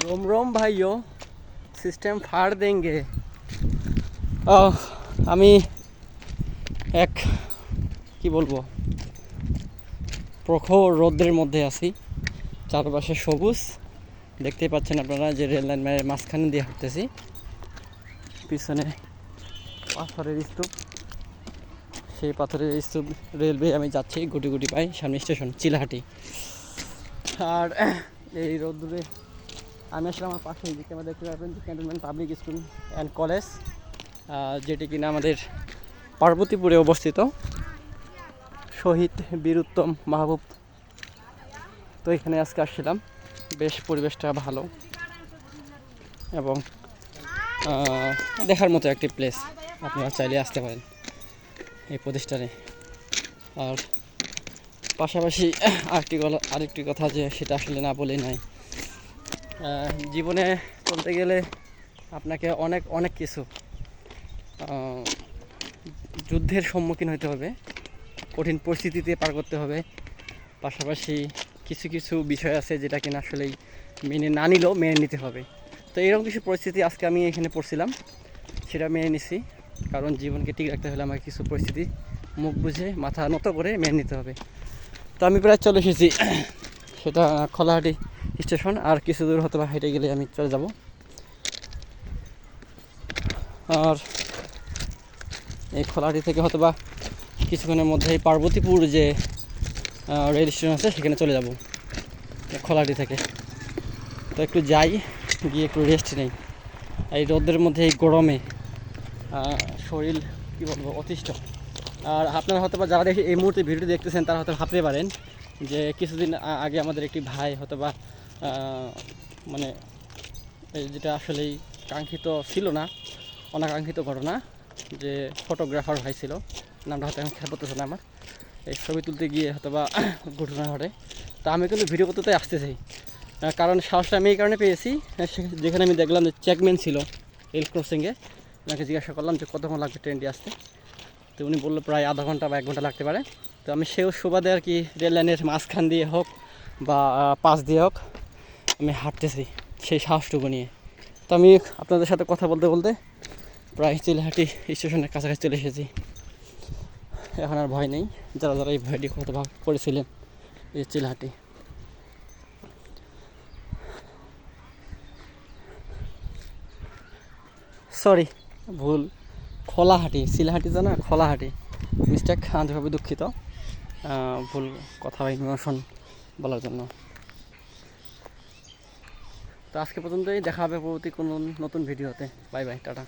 रोम रोम भाइयों সিস্টেম ফাড় দেঙ্গে আহ, আমি এক কি বলবো প্রখর রৌদ্রের মধ্যে আছি চারপাশে সবুজ দেখতেই পাচ্ছেন আপনারা যে রেল লাইন মাঝখানে দিয়ে হাঁটতেছি পিছনে পাথরের স্তূপ সেই পাথরের স্তূপ রেলওয়ে আমি যাচ্ছি গুটি গুটি পাই সামনে স্টেশন চিলাহাটি আর এই রোদ্দুরে আমি আসলে আমার পাশে দিকে আমরা দেখতে পাবেন cantonment public school and college যেটি কিনা আমাদের পার্বতীপুরে অবস্থিত। শহীদ বীরুত্তম মাহবুব। তো এখানে আজকে আসছিলাম। বেশ পরিবেশটা ভালো এবং দেখার মতো একটি প্লেস আপনারা চাইলে আসতে পারেন এই প্রতিষ্ঠানে। আর পাশাপাশি আরেকটি আরেকটি কথা যে সেটা আসলে না বলেই নাই। জীবনে চলতে গেলে আপনাকে অনেক অনেক কিছু যুদ্ধের সম্মুখীন হতে হবে, কঠিন পরিস্থিতিতে পার করতে হবে। পাশাপাশি কিছু কিছু বিষয় আছে যেটা কিনা আসলেই মেনে না নিলেও মেনে নিতে হবে। তো এরকম কিছু পরিস্থিতি আজকে আমি এখানে পড়ছিলাম, সেটা মেনে নিছি। কারণ জীবনকে ঠিক রাখতে হলে আমাকে কিছু পরিস্থিতি, মুখ বুঝে মাথা নত করে মেনে নিতে হবে। তো আমি প্রায় চলে এসেছি, সেটা খোলাহাটি স্টেশন, আর কিছু দূর হয়তো বা হেঁটে গেলে আমি চলে যাব। আর এই খোলাটি থেকে হয়তো বা কিছুক্ষণের মধ্যেই পার্বতীপুর যে রেল স্টেশন আছে, সেখানে চলে যাব। খোলাটি থেকে। তো একটু যাই, গিয়ে একটু রেস্ট নেই। এই রোদের মধ্যে, এই গরমে শরীর, কী বলব, অতিষ্ঠ। আর আপনারা হয়তো বা যারা দেখে এই মুহূর্তে ভিডিও দেখতেছেন, তারা হয়তো ভাবতে পারেন যে, কিছুদিন আগে আমাদের একটি ভাই হয়তো বা মানে এই যেটা আসলেই কাঙ্ক্ষিত ছিল না, অনাকাঙ্ক্ষিত ঘটনা যে ফটোগ্রাফার ভাই ছিল নামটা হয়তো এখন খেয়াল পড়তেছে না আমার, এই ছবি তুলতে গিয়ে হয়তো বা ঘটনা ঘটে। তা আমি কিন্তু ভিডিও করতে তাই আসতে চাই কারণ সাহসটা আমি এই কারণে পেয়েছি যেখানে আমি দেখলাম যে চেকম্যান ছিল রেল ক্রসিংয়ে ওনাকে জিজ্ঞাসা করলাম যে কতক্ষণ লাগবে ট্রেনটি আসতে। তো উনি বলল প্রায় আধা ঘণ্টা বা এক ঘণ্টা লাগতে পারে। তো আমি সেও সুবাদে আর কি রেল লাইনের মাঝখান দিয়ে হোক বা পাশ দিয়ে হোক। আমি হাঁটতেছি সেই সাহসটুকু নিয়ে। তো আমি আপনাদের সাথে কথা বলতে বলতে প্রায় চিলহাটি স্টেশনের কাছাকাছি চলে এসেছি। এখন আর ভয় নেই, যারা যারা এই ভয়টি হয়তো ভাগ করেছিলেন এই চিলহাটি। সরি ভুল। খোলাহাটি সিলহাটি তো না, খোলাহাটি। মিস্টেক আন্তরিকভাবে দুঃখিত ভুল কথা বা ইমোশন বলার জন্য। তো আজকে পর্যন্তই দেখা হবে পরবর্তী কোনো নতুন ভিডিওতে। Bye bye tata.